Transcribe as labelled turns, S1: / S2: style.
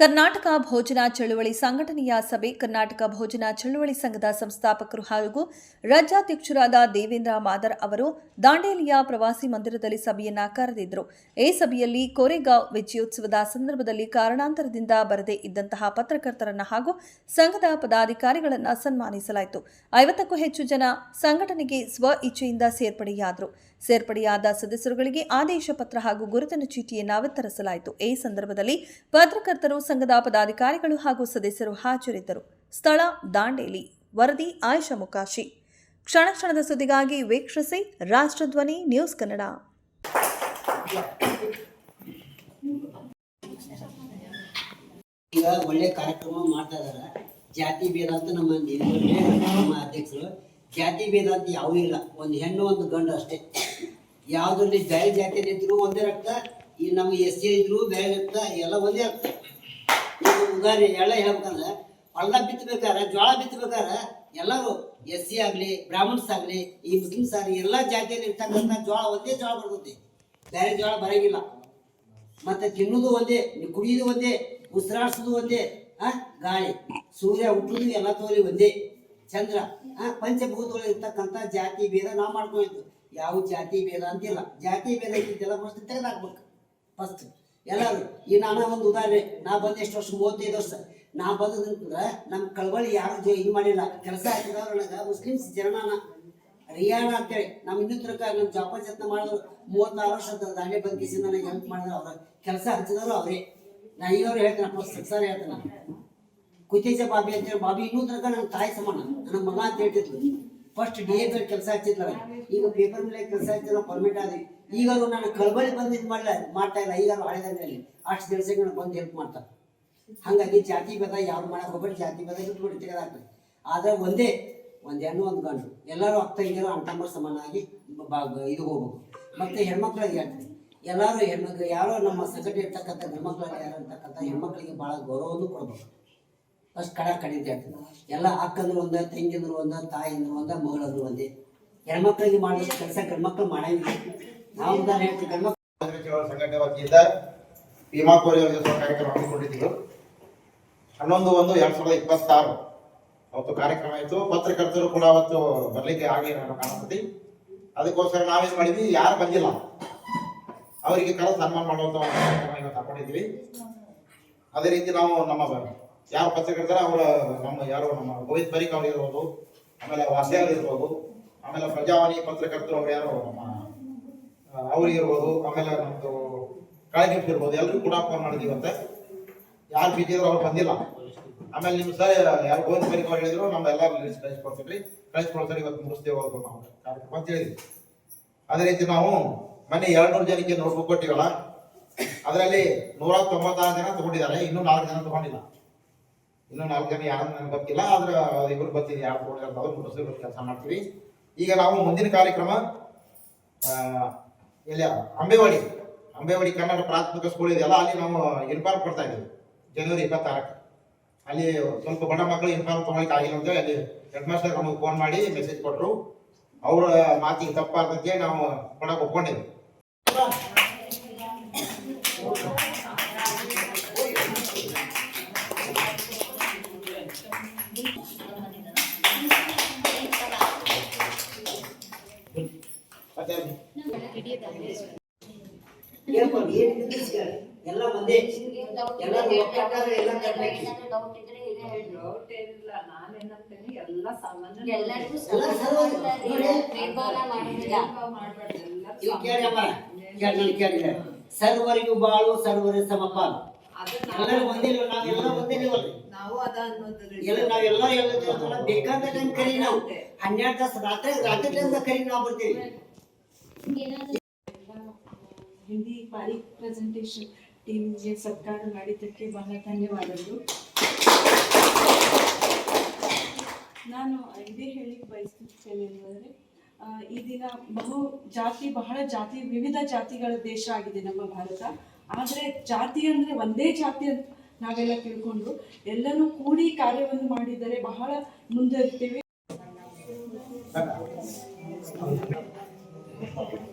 S1: ಕರ್ನಾಟಕ ಭೋಜನ ಚಳುವಳಿ ಸಂಘಟನೆಯ ಸಭೆ, ಕರ್ನಾಟಕ ಭೋಜನ ಚಳುವಳಿ ಸಂಘದ ಸಂಸ್ಥಾಪಕರು ಹಾಗೂ ರಾಜ್ಯಾಧ್ಯಕ್ಷರಾದ ದೇವೇಂದ್ರ ಮಾದರ್ ಅವರು ದಾಂಡೇಲಿಯ ಪ್ರವಾಸಿ ಮಂದಿರದಲ್ಲಿ ಸಭೆಯನ್ನ ಕರೆದಿದ್ದರು. ಈ ಸಭೆಯಲ್ಲಿ ಕೋರೆಗಾಂವ್ ವಿಜಯೋತ್ಸವದ ಸಂದರ್ಭದಲ್ಲಿ ಕಾರಣಾಂತರದಿಂದ ಬರದೇ ಇದ್ದಂತಹ ಪತ್ರಕರ್ತರನ್ನ ಹಾಗೂ ಸಂಘದ ಪದಾಧಿಕಾರಿಗಳನ್ನ ಸನ್ಮಾನಿಸಲಾಯಿತು. ಐವತ್ತಕ್ಕೂ ಹೆಚ್ಚು ಜನ ಸಂಘಟನೆಗೆ ಸ್ವ ಇಚ್ಛೆಯಿಂದ ಸೇರ್ಪಡೆಯಾದರು. ಸೇರ್ಪಡೆಯಾದ ಸದಸ್ಯರುಗಳಿಗೆ ಆದೇಶ ಪತ್ರ ಹಾಗೂ ಗುರುತಿನ ಚೀಟಿಯನ್ನು ವಿತರಿಸಲಾಯಿತು. ಈ ಸಂದರ್ಭದಲ್ಲಿ ಪತ್ರಕರ್ತರು ಸಂಘದ ಪದಾಧಿಕಾರಿಗಳು ಹಾಗೂ ಸದಸ್ಯರು ಹಾಜರಿದ್ದರು. ಸ್ಥಳ ದಾಂಡೇಲಿ. ವರದಿ ಆಯುಷ ಮುಕಾಶಿ. ಕ್ಷಣ ಕ್ಷಣದ ಸುದ್ದಿಗಾಗಿ ವೀಕ್ಷಿಸಿ ರಾಷ್ಟ್ರಧ್ವನಿ ನ್ಯೂಸ್ ಕನ್ನಡ.
S2: ಒಳ್ಳೆ ಕಾರ್ಯಕ್ರಮ ಮಾಡ್ತಾ ಜಾತಿ ಭೇದ ಅಂತ ನಮ್ಮ ನಮ್ಮ ಅಧ್ಯಕ್ಷರು. ಜಾತಿ ಭೇದ ಅಂತ ಯಾವೂ ಇಲ್ಲ. ಒಂದು ಹೆಣ್ಣು, ಒಂದು ಗಂಡು ಅಷ್ಟೇ. ಯಾವುದ್ರಲ್ಲಿ ಬೇರೆ ಜಾತಿಯಲ್ಲಿ ಇದ್ರು ಒಂದೇ ರಕ್ತ, ಈ ನಮ್ಮ ಎಸ್ ಸಿ ಇದ್ರು ಬೇರೆ ರಕ್ತ, ಎಲ್ಲ ಒಂದೇ ರಕ್ತ. ಈಗ ಎಳ್ಳ ಹೇಳ್ಬೇಕಂದ್ರೆ ಹೊಲ ಬಿತ್ತಬೇಕಾದ್ರೆ ಜೋಳ ಬಿತ್ತಬೇಕಾದ್ರೆ ಎಲ್ಲರೂ ಎಸ್ ಸಿ ಆಗಲಿ, ಬ್ರಾಹ್ಮಣ್ಸ್ ಆಗಲಿ, ಈ ಮುಸ್ಲಿಮ್ಸ್ ಆಗಲಿ, ಎಲ್ಲ ಜಾತಿಯಲ್ಲಿ ಇರ್ತಕ್ಕಂಥ ಜೋಳ ಒಂದೇ ಜೋಳ ಬರ್ತೈತಿ. ಬೇರೆ ಜೋಳ ಬರಂಗಿಲ್ಲ. ಮತ್ತೆ ತಿನ್ನೋದು ಒಂದೇ, ಕುಡಿಯೋದು ಒಂದೇ, ಉಸಿರಾಡ್ಸೋದು ಒಂದೇ ಹಾಂ ಗಾಳಿ. ಸೂರ್ಯ ಹುಟ್ಟುದು ಎಲ್ಲ ತೋರಿ ಒಂದೇ. ಚಂದ್ರ, ಆ, ಪಂಚಭೂತಗಳು ಇರ್ತಕ್ಕಂಥ ಜಾತಿ ಭೇದ ನಾವು ಮಾಡ್ಕೊಂಡಿದ್ದು ಯಾವ ಜಾತಿ ಭೇದ ಅಂತಿಲ್ಲ. ಜಾತಿ ಭೇದ ಇದ್ದಿದ್ದೆಲ್ಲ ಫಸ್ಟ್ ತೆಗೆದಾಕ್ಬೇಕು. ಫಸ್ಟ್ ಎಲ್ಲರೂ, ಈ ನಾನು ಒಂದು ಉದಾಹರಣೆ, ನಾ ಬಂದ ಎಷ್ಟು ವರ್ಷ, ಮೂವತ್ತೈದು ವರ್ಷ, ನಾ ಬಂದದಂತಂದ್ರೆ ನಮ್ಮ ಕಳವಳಿ ಯಾರು ಜೊ ಇದು ಮಾಡಿಲ್ಲ. ಕೆಲಸ ಹಾಕಿದವ್ರು ನನಗೆ ಮುಸ್ಲಿಮ್ಸ್ ಜನನಾನ ರಿಯಾಣ ಅಂತೇಳಿ ನಮ್ಮ ಇನ್ನೂ ತರಕ ನಮ್ಮ ಜಾಪಾನ್ ಜತ್ನ ಮಾಡಿದ್ರು, ಮೂವತ್ತಾರು ವರ್ಷ ಅಂತ ದಾಂಡೆ ಬಂದ್ ಕಿಸಿಂದ ನನಗೆ ಹೆಲ್ಪ್ ಮಾಡಿದ್ರು ಅವ್ರ. ಕೆಲಸ ಹಚ್ಚಿದವರು ಅವರೇ. ನಾ ಈಗವ್ರು ಹೇಳ್ತೇನೆ ಸಕ್ಸಾರ ಹೇಳ್ತೇನೆ. ಕುತೇಜ ಬಾಬಿ ಅಂತೇಳಿ, ಬಾಬಿ, ಇನ್ನೂ ತನಕ ನನ್ನ ತಾಯಿ ಸಮಾನ, ನನ್ನ ಮಗ ಅಂತ ಹೇಳ್ತಿದ್ಲು. ಫಸ್ಟ್ ಡಿ ಎ ಕೆಲಸ ಹಚ್ಚಿದ್ಲ ಈಗ ಪೇಪರ್ ಮೇಲೆ ಕೆಲಸ ಹಚ್ಚಿಲ್ಲ ಪರ್ಮಿಟ್ ಆದ್ರೆ ಈಗಾರು ನಾನು ಕಳಬಳಿ ಬಂದಿದ್ದು ಇದು ಮಾಡಲ್ಲ ಮಾಡ್ತಾ ಇಲ್ಲ. ಈಗಾರು ಹಳೆದಂಗಲ್ಲಿ ಅಷ್ಟು ದಿವಸಕ್ಕೆ ಬಂದು ಹೆಲ್ಪ್ ಮಾಡ್ತಾರೆ. ಹಾಗಾಗಿ ಜಾತಿ ಭೇದ ಯಾರು ಮಾಡಕ್ಕೆ ಹೋಗ್ಬೇಡಿ, ಜಾತಿ ಭೇದ ಇಟ್ಬಿಟ್ಟು ತೆಗೆದಾಕ್ಬೇಕು ಆದರೆ ಒಂದೇ, ಒಂದು ಹೆಣ್ಣು ಒಂದು ಗಂಡು. ಎಲ್ಲರೂ ಅಕ್ಕ ತಂಗಿಯರು, ಅಣ್ಣ ಸಮಾನಾಗಿ ಇದು ಹೋಗ್ಬೇಕು. ಮತ್ತೆ ಹೆಣ್ಮಕ್ಳಿಗೆ ಹೇಳ್ತೀನಿ. ಎಲ್ಲರೂ ಹೆಣ್ಮಕ್ಳು, ಯಾರೋ ನಮ್ಮ ಸಂಘಟನೆ ಇರ್ತಕ್ಕಂಥ ಹೆಣ್ಮಕ್ಳಿಗೆ ಯಾರು ಅಂತಕ್ಕಂಥ ಹೆಣ್ಮಕ್ಳಿಗೆ ಭಾಳ ಗೌರವವನ್ನು ಕೊಡ್ಬೇಕು. ಫಸ್ಟ್ ಕಡ ಕಡಿಮೆ ಆಗ್ತದೆ ಎಲ್ಲ ಅಕ್ಕಂದ್ರು ಒಂದ, ತಂಗಿಂದ್ರು ಒಂದ, ತಾಯಿಂದ್ರು ಒಂದ, ಮಗಳಂದ್ರು ಒಂದೇ. ಹೆಣ್ಮಕ್ಳಿಗೆ ಮಾಡಿದ ಕೆಲಸ, ಗಂಡ್ಮಕ್ಳು ಮಾಡಂಗಿಲ್ಲ. ನಾವು ಹೇಳ್ತೀವಿ, ಗಂಡ್ಮಕ್ಳು
S3: ಸಂಘಟನೆ ವತಿಯಿಂದ ಕೋರಿ ಕಾರ್ಯಕ್ರಮ ಹಮ್ಮಿಕೊಂಡಿದ್ದೀವಿ. ಹನ್ನೊಂದು ಒಂದು ಎರಡ್ ಸಾವಿರದ ಇಪ್ಪತ್ತಾರು. ಅವತ್ತು ಕಾರ್ಯಕ್ರಮ ಇತ್ತು. ಪತ್ರಕರ್ತರು ಕೂಡ ಅವತ್ತು ಬರ್ಲಿಕ್ಕೆ ಆಗಿಲ್ಲ ಕಾಣಿಸ್ತಿ ಅದಕ್ಕೋಸ್ಕರ ನಾವೇನ್ ಮಾಡಿದ್ವಿ, ಯಾರು ಬಂದಿಲ್ಲ. ಅವರಿಗೆ ಕರೆದು ಸನ್ಮಾನ ಮಾಡುವಂತ ಒಂದು ಕಾರ್ಯಕ್ರಮ ಇವತ್ತು ಹಾಕೊಂಡಿದ್ವಿ ಅದೇ ರೀತಿ ನಾವು ನಮ್ಮ ಯಾರು ಪತ್ರಕರ್ತರ ಅವರ ನಮ್ಮ ಯಾರು ನಮ್ಮ ಗೋವಿಂದ್ ಬರಿಕ್ ಅವ್ರು ಇರ್ಬೋದು, ಆಮೇಲೆ ವಾಸ್ಯಾಲ್ ಇರ್ಬೋದು, ಆಮೇಲೆ ಪ್ರಜಾವಾಣಿ ಪತ್ರಕರ್ತರು ಅವ್ರು ಯಾರು ನಮ್ಮ ಅವ್ರಿಗೆ ಆಮೇಲೆ ನಮ್ದು ಕಾಳಗಿಫ್ಟ್ ಇರ್ಬೋದು ಎಲ್ರಿಗೂ ಕೂಡ ಫೋನ್ ಮಾಡಿದೀವಿ ಇವತ್ತೆ. ಯಾರು ಬಿಜಿ ಅವ್ರು ಬಂದಿಲ್ಲ. ಆಮೇಲೆ ನೀವು ಸರ್ ಯಾರು ಗೋವಿಂದ ಬರಿಕ್ ಅವ್ರು ಹೇಳಿದ್ರು, ನಮ್ಮ ಎಲ್ಲ ಕಳಿಸ್ಕೊಡ್ತೀವಿ ಕಳಿಸ್ಕೊಡ್ತಾರೆ ಇವತ್ತು ಮುಗಿಸ್ತೇವೆ ಅವ್ರು ನಾವು ಕಾರ್ಯಕ್ರಮ ಅಂತ ಹೇಳಿದ್ವಿ. ಅದೇ ರೀತಿ ನಾವು ಮನೆ ಎರಡ್ನೂರು ಜನಕ್ಕೆ ನೋಟ್ಬುಕ್ ಕೊಟ್ಟಿವಲ್ಲ, ಅದರಲ್ಲಿ ನೂರ ತೊಂಬತ್ತಾರು ಜನ ತಗೊಂಡಿದ್ದಾರೆ, ಇನ್ನೂ ನಾಲ್ಕು ಜನ ತಗೊಂಡಿಲ್ಲ. ಇನ್ನೂ ನಾಲ್ಕು ಜನ ಯಾರು ನನಗೆ ಗೊತ್ತಿಲ್ಲ, ಆದ್ರೆ ಇಬ್ರು ಬರ್ತೀನಿ ಯಾರು ಫೋಟೋ ಅವ್ರು ಕೆಲಸ ಮಾಡ್ತೀವಿ. ಈಗ ನಾವು ಮುಂದಿನ ಕಾರ್ಯಕ್ರಮ ಎಲ್ಲ ಅಂಬೇವಾಡಿ ಅಂಬೇವಾಡಿ ಕನ್ನಡ ಪ್ರಾಥಮಿಕ ಸ್ಕೂಲ್ ಇದೆಯಲ್ಲ, ಅಲ್ಲಿ ನಾವು ಇನ್ಫಾರ್ಮ್ ಕೊಡ್ತಾ ಇದ್ದೀವಿ, ಜನವರಿ ಇಪ್ಪತ್ತಾರಕ್ಕೆ. ಅಲ್ಲಿ ಸ್ವಲ್ಪ ಬಡ ಮಕ್ಕಳು ಇನ್ಫಾರ್ಮ್ ತಗೊಳಿಕ್ ಆಗಿಲ್ಲ ಅಂತ ಅಲ್ಲಿ ಹೆಡ್ ಮಾಸ್ಟರ್ ನಮಗೆ ಫೋನ್ ಮಾಡಿ ಮೆಸೇಜ್ ಕೊಟ್ಟರು ಅವರ ಮಾತಿಗೆ ತಪ್ಪಾದಂತೆ ನಾವು ಕೊಡಕ್ಕೆ ಒಪ್ಕೊಂಡಿದ್ವಿ
S2: ಎಲ್ಲ ಒಂದೇ? ಎಲ್ಲ ಎಲ್ಲ
S4: ಸಾಮಾನ್ಯ
S5: ಎಲ್ಲರಿಗೂ
S2: ಎಲ್ಲ
S5: ಮಾಡಿಲ್ಲ
S2: ಕೇಳಿ ನಾನು ಕೇಳಿದೆ. ಸರ್ವರಿಗೂ ಬಾಳು ಸರ್ವರೇ ಸಮಪಾಲು ಎಲ್ಲರೂ ಒಂದೇ ನೀವು ನಾವೆಲ್ಲ ಒಂದೇ ನೀವಲ್ಲ
S4: ನಾವು ಅದ ಅನ್ನೋದ್ರಲ್ಲಿ
S2: ಎಲ್ಲ ನಾವೆಲ್ಲ ಎಲ್ಲ ಬೇಕಾದ ಟೈಮ್ ಕರಿ ನಾವು. ಹನ್ನೆರಡು ತಾಸು ರಾತ್ರಿ ರಾತ್ರಿ ಟೈಮ್ ಕರಿ ನಾವು ಬರ್ತೀವಿ.
S6: ಹಿಂದಿ ಬಾರಿ ಪ್ರೆಸೆಂಟೇಷನ್ ಟೀಮ್ಗೆ ಸತ್ಕಾರ ಮಾಡಿದ್ದಕ್ಕೆ ಬಹಳ ಧನ್ಯವಾದಗಳು. ನಾನು ಇದೇ ಹೇಳಿ ಬಯಸುತ್ತೇನೆ ಅಂದರೆ ಈ ದಿನ ಬಹು ಜಾತಿ, ಬಹಳ ಜಾತಿ, ವಿವಿಧ ಜಾತಿಗಳ ದೇಶ ಆಗಿದೆ ನಮ್ಮ ಭಾರತ. ಆದರೆ ಜಾತಿ ಅಂದರೆ ಒಂದೇ ಜಾತಿ ಅಂತ ನಾವೆಲ್ಲ ತಿಳ್ಕೊಂಡು ಎಲ್ಲರೂ ಕೂಡಿ ಕಾರ್ಯವನ್ನು ಮಾಡಿದರೆ ಬಹಳ ಮುಂದೆ ಇರ್ತೀವಿ. Thank you.